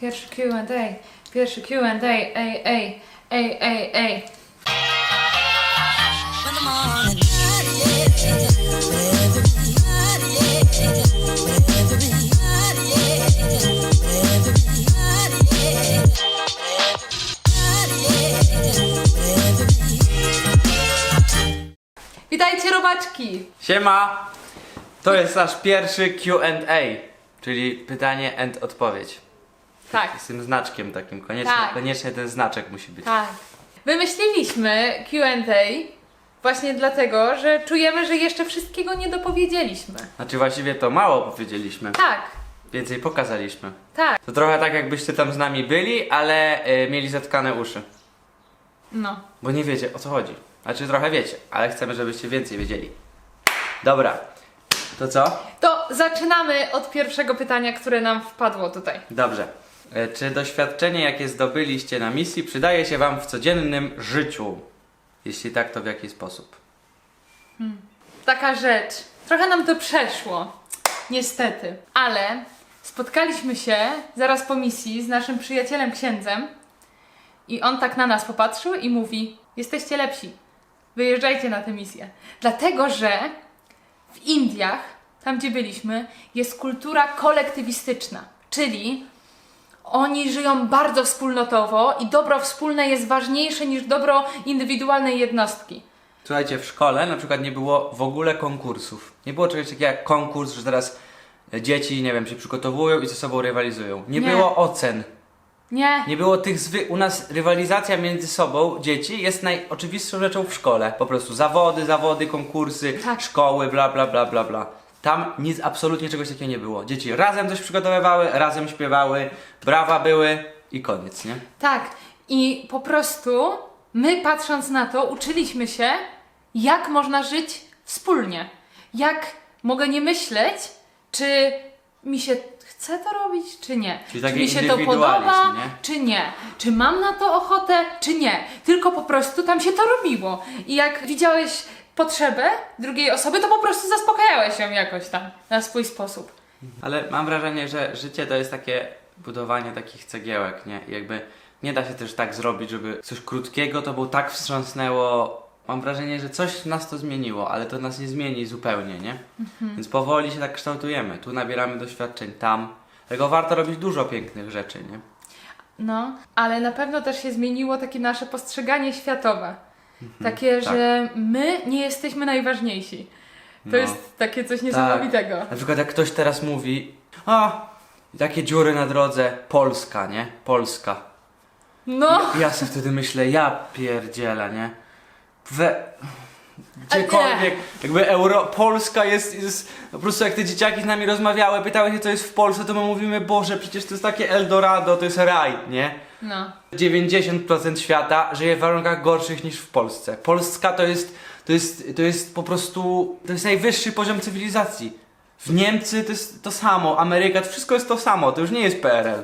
Pierwszy Q&A, pierwszy Q&A, ej, ej, ej, ej, ej. Witajcie robaczki! Siema! To jest nasz pierwszy QA, czyli pytanie and odpowiedź. Tak, Z tym znaczkiem takim, koniecznie, Tak. koniecznie ten znaczek musi być. tak. Wymyśliliśmy Q&A właśnie dlatego, że czujemy, że jeszcze wszystkiego nie dopowiedzieliśmy. Znaczy właściwie to mało powiedzieliśmy, Tak, więcej pokazaliśmy. tak, To trochę tak jakbyście tam z nami byli, ale y, mieli zatkane uszy. no. Bo nie wiecie o co chodzi. Znaczy trochę wiecie, ale chcemy żebyście więcej wiedzieli. Dobra, to co? To zaczynamy od pierwszego pytania, które nam wpadło tutaj. Dobrze. E, Czy doświadczenie, jakie zdobyliście na misji, przydaje się Wam w codziennym życiu? Jeśli tak, to w jaki sposób? Taka rzecz. Trochę nam to przeszło. Niestety. Ale spotkaliśmy się zaraz po misji z naszym przyjacielem księdzem i on tak na nas popatrzył i mówi: Jesteście lepsi. Wyjeżdżajcie na tę misję. Dlatego, że w Indiach, tam gdzie byliśmy, jest kultura kolektywistyczna. Czyli oni żyją bardzo wspólnotowo i dobro wspólne jest ważniejsze niż dobro indywidualnej jednostki. Słuchajcie, w szkole na przykład nie było w ogóle konkursów. Nie było czegoś takiego jak konkurs, że teraz dzieci, nie wiem, się przygotowują i ze sobą rywalizują. Nie, Nie. było ocen. Nie, Nie było tych zwy... U nas rywalizacja między sobą dzieci jest najoczywistszą rzeczą w szkole. Po prostu zawody, zawody, konkursy, Tak. szkoły, bla bla bla bla bla. Tam nic, absolutnie czegoś takiego nie było. Dzieci razem coś przygotowywały, razem śpiewały, brawa były i koniec, nie? Tak, i po prostu my patrząc na to, uczyliśmy się, jak można żyć wspólnie. Jak mogę nie myśleć, czy mi się chce to robić, czy nie. Czyli czy mi się to podoba, nie? czy nie. Czy mam na to ochotę, czy nie. Tylko po prostu tam się to robiło. I jak widziałeś potrzebę drugiej osoby, to po prostu zaspokajałeś ją jakoś tam, na swój sposób. Ale mam wrażenie, że życie to jest takie budowanie takich cegiełek, nie? I jakby nie da się też tak zrobić, żeby coś krótkiego to było tak wstrząsnęło. Mam wrażenie, że coś nas to zmieniło, ale to nas nie zmieni zupełnie, nie? Więc powoli się tak kształtujemy. Tu nabieramy doświadczeń, tam. Tego warto robić dużo pięknych rzeczy, nie? No, ale na pewno też się zmieniło takie nasze postrzeganie światowe. Takie, tak. że my nie jesteśmy najważniejsi. To No. jest takie coś niesamowitego. Na przykład jak ktoś teraz mówi, a takie dziury na drodze, Polska, nie? Polska. No, I ja sobie wtedy myślę, ja pierdzielę, nie? We... Gdziekolwiek, jakby Euro... Polska jest, jest... Po prostu jak te dzieciaki z nami rozmawiały, pytały się co jest w Polsce, to my mówimy, Boże, przecież to jest takie Eldorado, to jest raj, nie? No. 90% świata żyje w warunkach gorszych niż w Polsce. Polska to jest, to jest, to jest po prostu, to jest najwyższy poziom cywilizacji. W Niemcy to jest to samo, Ameryka, to wszystko jest to samo, to już nie jest PRL.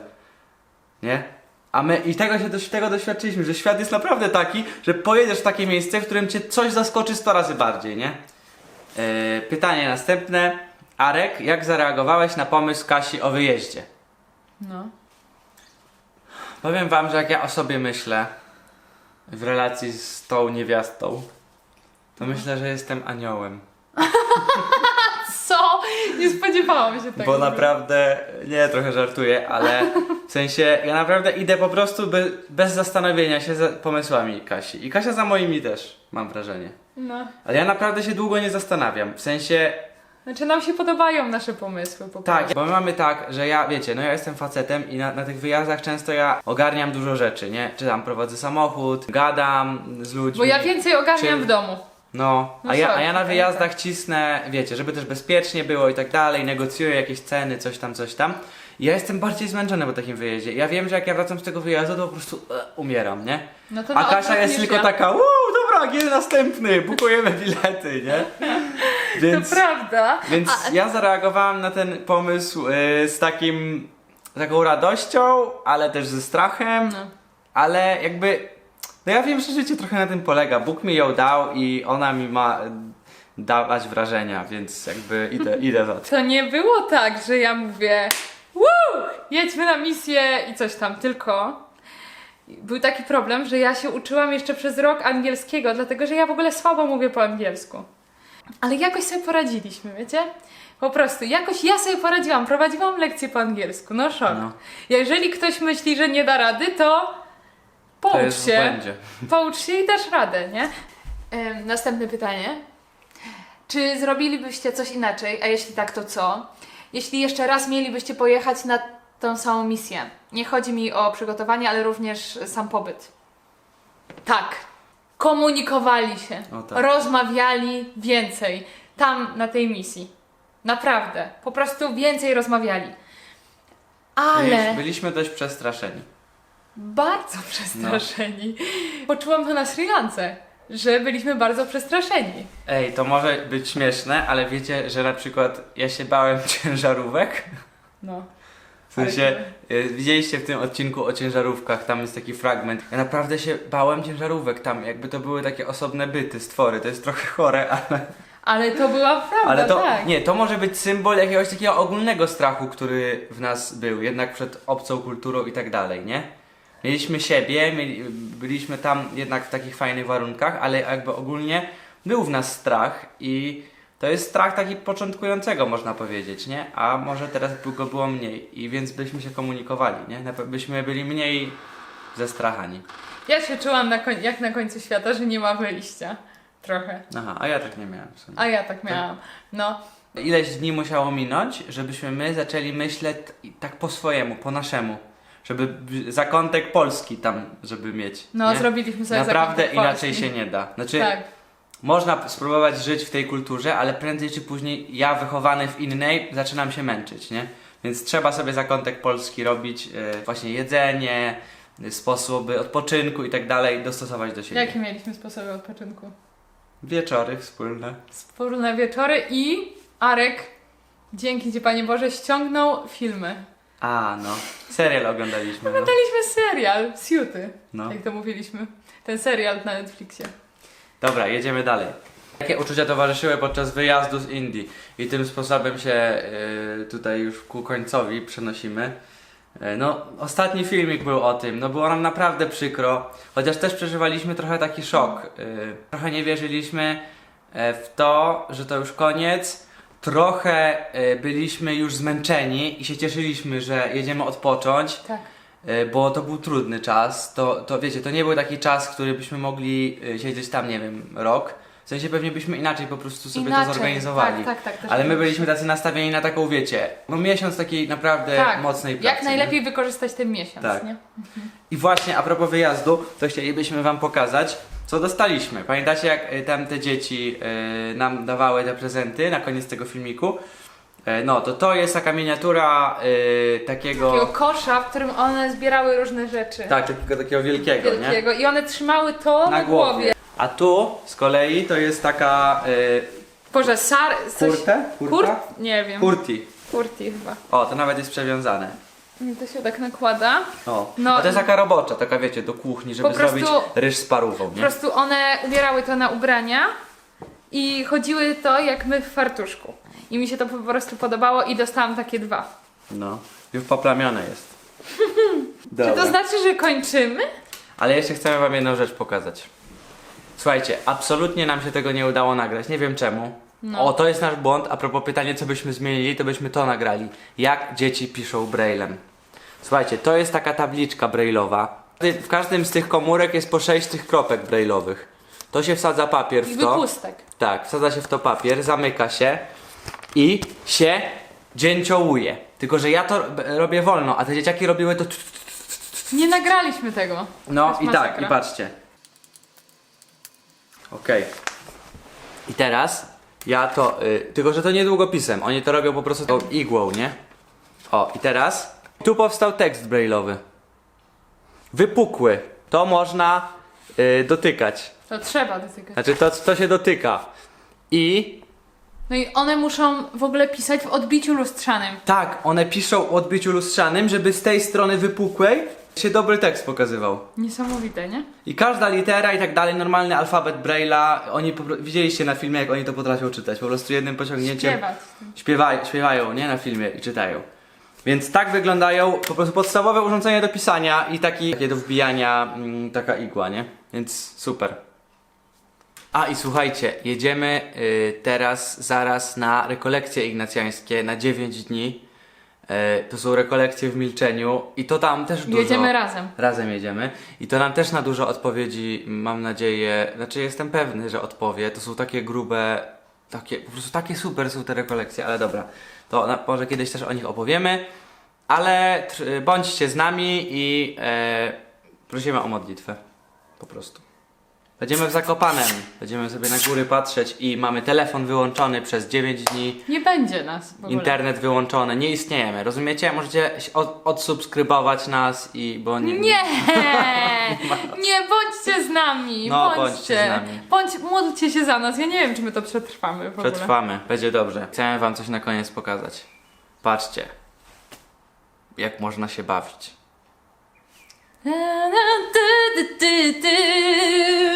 Nie? A my i tego się doś- tego doświadczyliśmy, że świat jest naprawdę taki, że pojedziesz w takie miejsce, w którym cię coś zaskoczy 100 razy bardziej, nie? Yy, pytanie następne. Arek, jak zareagowałeś na pomysł Kasi o wyjeździe? No. Powiem wam, że jak ja o sobie myślę w relacji z tą niewiastą, to myślę, że jestem aniołem. Co? Nie spodziewałam się tego. Bo naprawdę, nie, trochę żartuję, ale w sensie ja naprawdę idę po prostu be, bez zastanowienia się za pomysłami Kasi. I Kasia za moimi też, mam wrażenie. No. Ale ja naprawdę się długo nie zastanawiam. W sensie, Znaczy nam się podobają nasze pomysły po tak, prostu. bo my mamy tak, że ja, wiecie, no ja jestem facetem i na, na tych wyjazdach często ja ogarniam dużo rzeczy, nie? Czy tam prowadzę samochód, gadam z ludźmi. Bo ja więcej ogarniam Czy- w domu. No, No a, ja, a sorry, ja na tak, wyjazdach cisnę, wiecie, żeby też bezpiecznie było i tak dalej, negocjuję jakieś ceny, coś tam, coś tam. I ja jestem bardziej zmęczony po takim wyjeździe. Ja wiem, że jak ja wracam z tego wyjazdu, to po prostu e, umieram, nie? No to A na Kasia odwrót jest niż tylko ja. taka, uuu, dobra, kiedy następny, bukujemy bilety, nie? Więc, To prawda. więc A- ja zareagowałem na ten pomysł e, z takim, taką radością, ale też ze strachem. No. Ale jakby, no ja wiem, że życie trochę na tym polega. Bóg mi ją dał i ona mi ma dawać wrażenia, więc jakby idę, idę za tym. To nie było tak, że ja mówię Woo! Jedźmy na misję i coś tam, tylko był taki problem, że ja się uczyłam jeszcze przez rok angielskiego, dlatego że ja w ogóle słabo mówię po angielsku. Ale jakoś sobie poradziliśmy, wiecie? Po prostu, jakoś ja sobie poradziłam, prowadziłam lekcje po angielsku, no szok. No. Jeżeli ktoś myśli, że nie da rady, to To poucz w się. błędzie. Poucz się i dasz radę, nie? Em, następne pytanie. Czy zrobilibyście coś inaczej, a jeśli tak, to co? Jeśli jeszcze raz mielibyście pojechać na tą samą misję. Nie chodzi mi o przygotowanie, ale również sam pobyt. Tak. Komunikowali się. O tak. Rozmawiali więcej. Tam, na tej misji. Naprawdę. Po prostu więcej rozmawiali. Ale... Byliśmy, byliśmy dość przestraszeni. Bardzo przestraszeni. Poczułam to na Sri Lance, że byliśmy bardzo przestraszeni. Ej, to może być śmieszne, ale wiecie, że na przykład ja się bałem ciężarówek? No. W sensie, y, widzieliście w tym odcinku o ciężarówkach, tam jest taki fragment. Ja naprawdę się bałem ciężarówek tam, jakby to były takie osobne byty, stwory. To jest trochę chore, ale... Ale to była prawda, Ale to, tak. nie, to może być symbol jakiegoś takiego ogólnego strachu, który w nas był, jednak przed obcą kulturą i tak dalej, nie? Mieliśmy siebie, mieli, byliśmy tam jednak w takich fajnych warunkach, ale jakby ogólnie był w nas strach i to jest strach taki początkującego, można powiedzieć, nie? A może teraz by go było mniej i więc byśmy się komunikowali, nie? Byśmy byli mniej zestrachani. Ja się czułam na koń- jak na końcu świata, że nie ma wyjścia. Trochę. Aha, a ja tak nie miałem w sumie. A ja tak miałam. No. Ileś dni musiało minąć, żebyśmy my zaczęli myśleć tak po swojemu, po naszemu. Żeby zakątek Polski tam, żeby mieć. No, nie? zrobiliśmy sobie Naprawdę zakątek inaczej Polski. się nie da. Znaczy, Tak. Można spróbować żyć w tej kulturze, ale prędzej czy później ja wychowany w innej zaczynam się męczyć, nie? Więc trzeba sobie zakątek Polski robić, e, właśnie jedzenie, e, sposoby odpoczynku i tak dalej, dostosować do siebie. Jakie mieliśmy sposoby odpoczynku? Wieczory wspólne. Wspólne wieczory i Arek, dzięki Ci Panie Boże, ściągnął filmy. A, no. Serial oglądaliśmy. No. Oglądaliśmy serial, Siuty, no. jak to mówiliśmy. Ten serial na Netflixie. Dobra, jedziemy dalej. Jakie uczucia towarzyszyły podczas wyjazdu z Indii? I tym sposobem się y, tutaj już ku końcowi przenosimy. Y, no, ostatni filmik był o tym. No, było nam naprawdę przykro, chociaż też przeżywaliśmy trochę taki szok. Y, trochę nie wierzyliśmy e, w to, że to już koniec. Trochę y, byliśmy już zmęczeni i się cieszyliśmy, że jedziemy odpocząć. Tak. E, bo to był trudny czas. To, to wiecie, to nie był taki czas, który byśmy mogli e, siedzieć tam, nie wiem, rok. W sensie pewnie byśmy inaczej po prostu sobie Inaczej. to zorganizowali. Tak, tak, tak. Ale my byliśmy tacy nastawieni na taką, wiecie, no miesiąc takiej naprawdę tak. mocnej pracy. Jak najlepiej wykorzystać ten miesiąc, Tak. nie? Nie? I właśnie a propos wyjazdu, to chcielibyśmy wam pokazać, co dostaliśmy. Pamiętacie, jak e, tam te dzieci nam dawały te prezenty na koniec tego filmiku? E, no, to to jest taka miniatura e, takiego... Takiego kosza, w którym one zbierały różne rzeczy. Tak, takiego, takiego wielkiego, nie? Wielkiego. I one trzymały to na, głowie. A tu z kolei to jest taka y, Boże, sar... Coś... kurtę? Kurta? Kurta? Nie wiem. Kurti. Kurti chyba. O, to nawet jest przewiązane. To się tak nakłada. O. No A to jest taka robocza, taka wiecie, do kuchni, żeby Po prostu- zrobić ryż z parówą, Po nie? prostu one ubierały to na ubrania i chodziły to jak my w fartuszku. I mi się to po prostu podobało i dostałam takie dwa. No. Już poplamione jest. Czy Dobra. to znaczy, że kończymy? Ale jeszcze chcemy wam jedną rzecz pokazać. Słuchajcie, absolutnie nam się tego nie udało nagrać. Nie wiem czemu. No. O, to jest nasz błąd. A propos pytania, co byśmy zmienili, to byśmy to nagrali. Jak dzieci piszą braillem. Słuchajcie, to jest taka tabliczka brailowa. W każdym z tych komórek jest po sześć tych kropek brailowych. To się wsadza papier I w to. wypustek. Tak, wsadza się w to papier, zamyka się i się dzięciołuje. Tylko, że ja to robię wolno, a te dzieciaki robiły to. Nie nagraliśmy tego. No To i jest tak, masakra. i patrzcie. Okej. I teraz ja to. Y, tylko, że to nie długopisem. Oni to robią po prostu tą igłą, nie? O, i teraz. Tu powstał tekst brailowy. Wypukły. To można y, dotykać. To trzeba dotykać. Znaczy, to, to się dotyka. I No i one muszą w ogóle pisać w odbiciu lustrzanym. Tak, one piszą o odbiciu lustrzanym, żeby z tej strony wypukłej się dobry tekst pokazywał. Niesamowite, nie? I każda litera i tak dalej, normalny alfabet Braille'a, oni po, pro- widzieliście na filmie, jak oni to potrafią czytać. Po prostu jednym pociągnięciem Śpiewać. śpiewają, śpiewają, nie? Na filmie i czytają. Więc tak wyglądają po prostu podstawowe urządzenia do pisania i taki, takie do wbijania, mm, taka igła, nie? Więc super. A i słuchajcie, jedziemy y, teraz zaraz na rekolekcje ignacjańskie na 9 dni. Y, to są rekolekcje w milczeniu i to tam też dużo. Jedziemy razem. Razem jedziemy. I to nam też na dużo odpowiedzi, mam nadzieję, znaczy jestem pewny, że odpowie. To są takie grube, takie, po prostu takie super są te rekolekcje, ale dobra. To na, może kiedyś też o nich opowiemy. Ale tr- bądźcie z nami i e, prosimy o modlitwę. Po prostu. Będziemy w Zakopanem. Będziemy sobie na góry patrzeć i mamy telefon wyłączony przez 9 dni. Nie będzie nas w ogóle. Internet wyłączony, nie istniejemy, rozumiecie? Możecie od, odsubskrybować nas i bo nie. Nie! Nie bądźcie z nami! No, bądźcie. bądźcie z nami. Bądź, módlcie się za nas. Ja nie wiem, czy my to przetrwamy w ogóle. Przetrwamy, będzie dobrze. Chcemy wam coś na koniec pokazać. Patrzcie, jak można się bawić. Na, na, ty, ty, ty.